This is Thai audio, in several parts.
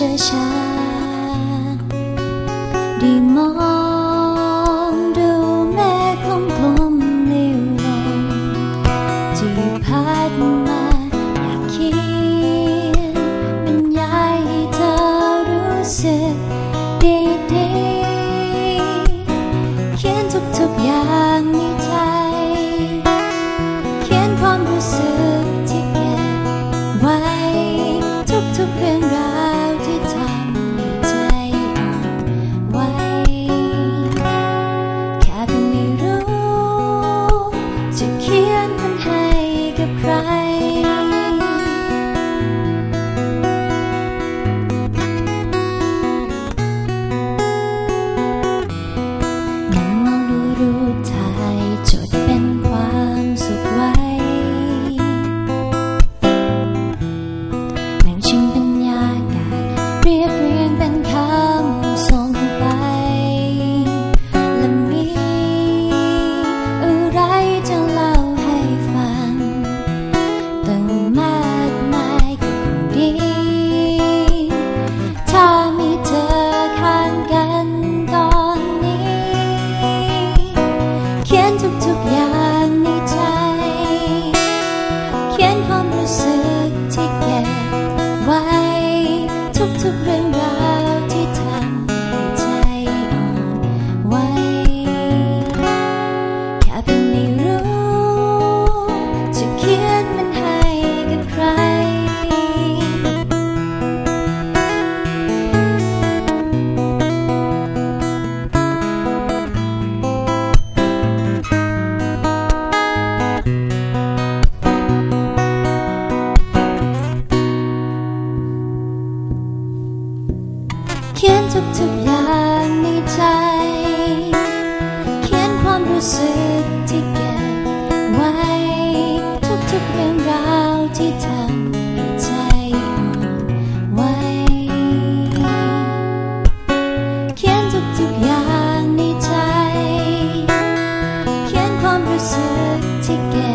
ชื่อชาได้มองดูแม่กลมกลมๆนิ้วลงที่พัดมาอยากเขียนบรรยายให้เธอรู้สึกดีๆ ก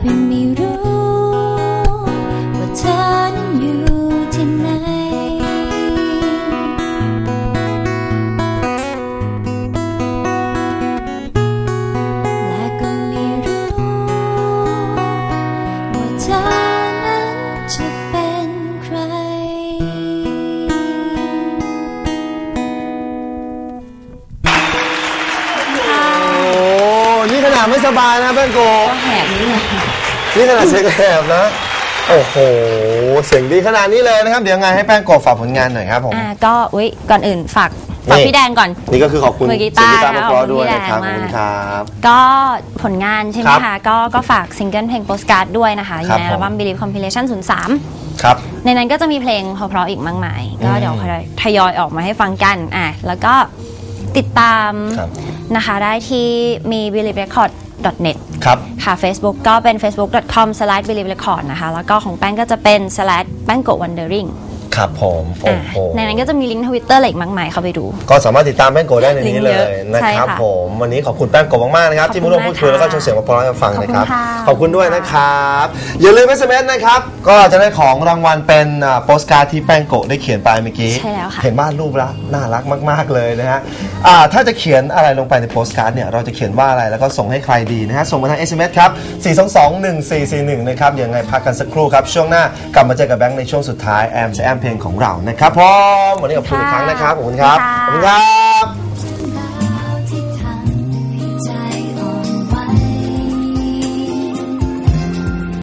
แค่เพียงไม่รู้ว่า สบายนะแป้งโกแหบนิดนึงนี่ขนาดเสียงแหบนะ โอ้โห เสียงดีขนาดนี้เลยนะครับ เดี๋ยวไงให้แป้งโกฝากผลงานหน่อยครับผม อ่าก็อุ้ยก่อนอื่นฝากฝากนี่พี่แดงก่อน นี่ก็คือขอบคุณมือกีเสียงตาร์กีตาร์มาเพราะขอบคุณด้วยพี่นะครับแดขอบงคุณมากครับก็ผลงานใช่ไหมครับคะ ก็ก็ฝากซิงเกิลเพลง Postcard ด้วยนะคะอครัยู่บในอัลบั้ม Believe Compilation 03 ครับ ในนั้นก็จะมีเพลงเพราะๆอีกมากมาย ก็อืมเดี๋ยวทยอยออกมาให้ฟังกันอะแล้วก็ติดตามครับนะคะได้ที่มี believe record net ครับค่ะ Facebook ก็เป็น facebook.com/believe record นะคะ แล้วก็ของแป้งก็จะเป็น slash แป้งโก wondering ครับผมโอ้อะโหในนั้นก็จะมีลิงก์ทวิตเตอร์อะไรอีกมากมายเข้าไปดู ก็สามารถติดตามแป้งโกได้ในนี้เลลิงก์เยยอะนะใช่ครับค่ะผมวันนี้ขอบคุณแป้งโกมากๆนะครับขอบคุณที่มาร่วมพูดคุยมากแล้วก็ค่ะโชว์เสียงมาเพราะให้ฟังนะครับขขออบบคุคุณณด้วยค่ะนะครับ อย่าลืม SMS นะครับ ก็จะได้ของรางวัลเป็นโปสการ์ดที่แป้งโกะได้เขียนไปเมื่อกี้ใช่แล้วค่ะเห็นวาดรูปแล้วน่ารักมาก ๆเลยนะฮะอ่าถ้าจะเขียนอะไรลงไปในโปสการ์ดเนี่ยเราจะเขียนว่าอะไรแล้วก็ส่งให้ใครดีนะฮะส่งมาทาง SMS ครับ4221441นะครับยังไงพักกันสักครู่ครับช่วงหน้ากลับมาเจอกับแบงค์ในช่วงสุดท้ายแอมจะแอมเพลงของเรานะครับพร้อมวันนี้ขอบคุณอีกครั้งนะครับขอบคุณครับขอบคุณครับ